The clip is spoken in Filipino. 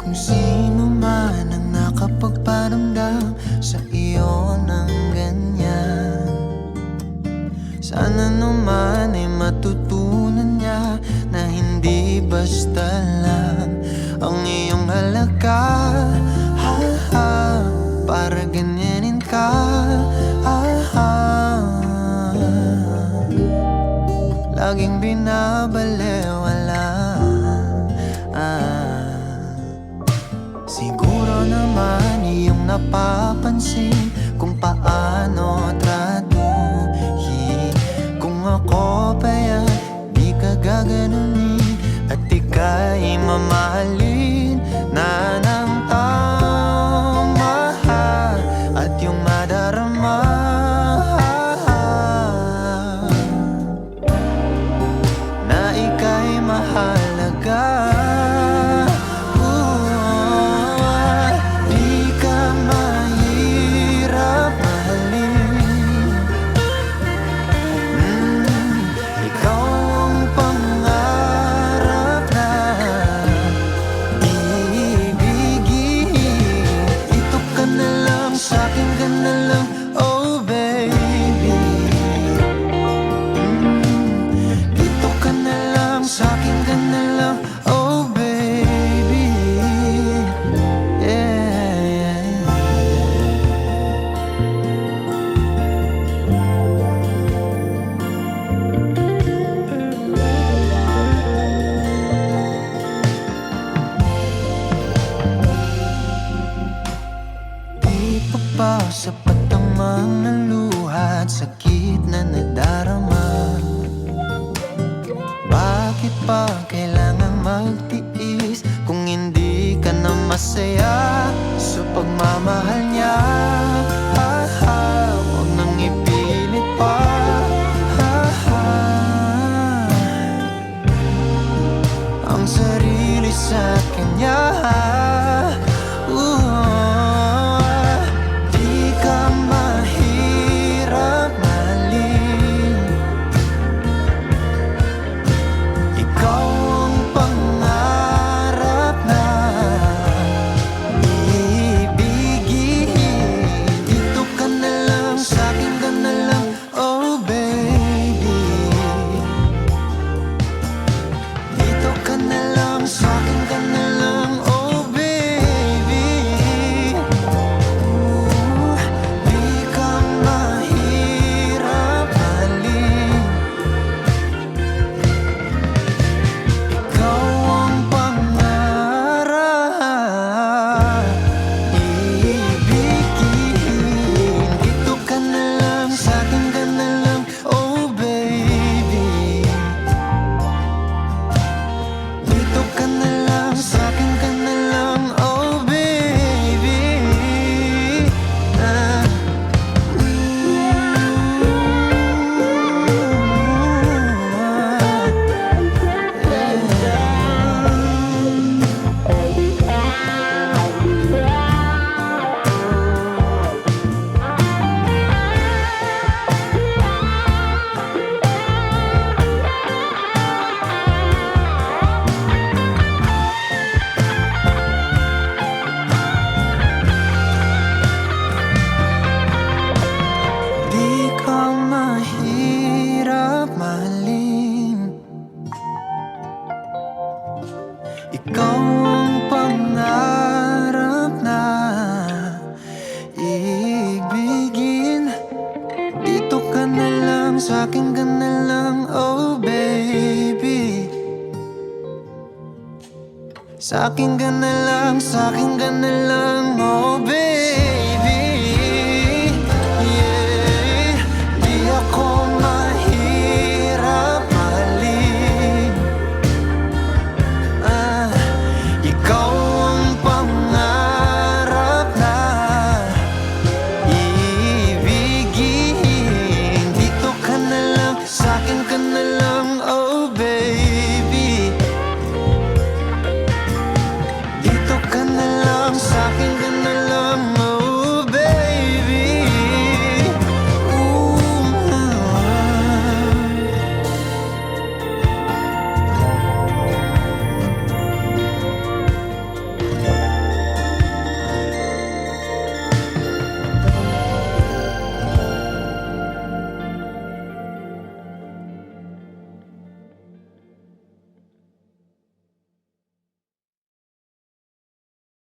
Kung man ang nakapagparamdam sa iyo ng ganyan Sana naman ay matutunan niya na hindi basta lang ang iyong halaga Ha-ha, para ganyan. Napapansin Kung paano sapat ang mga luha at sakit na nadarama? Bakit pa kailangan magtiis Kung hindi ka na masaya Sa pagmamahal niya ha, ha, Huwag nang pa ha, ha. Ang sarili sa kanya na ibigin Dito ka na lang, sa'kin ka na lang, oh baby. Sa'kin ka na lang, sa'kin ka na lang, oh baby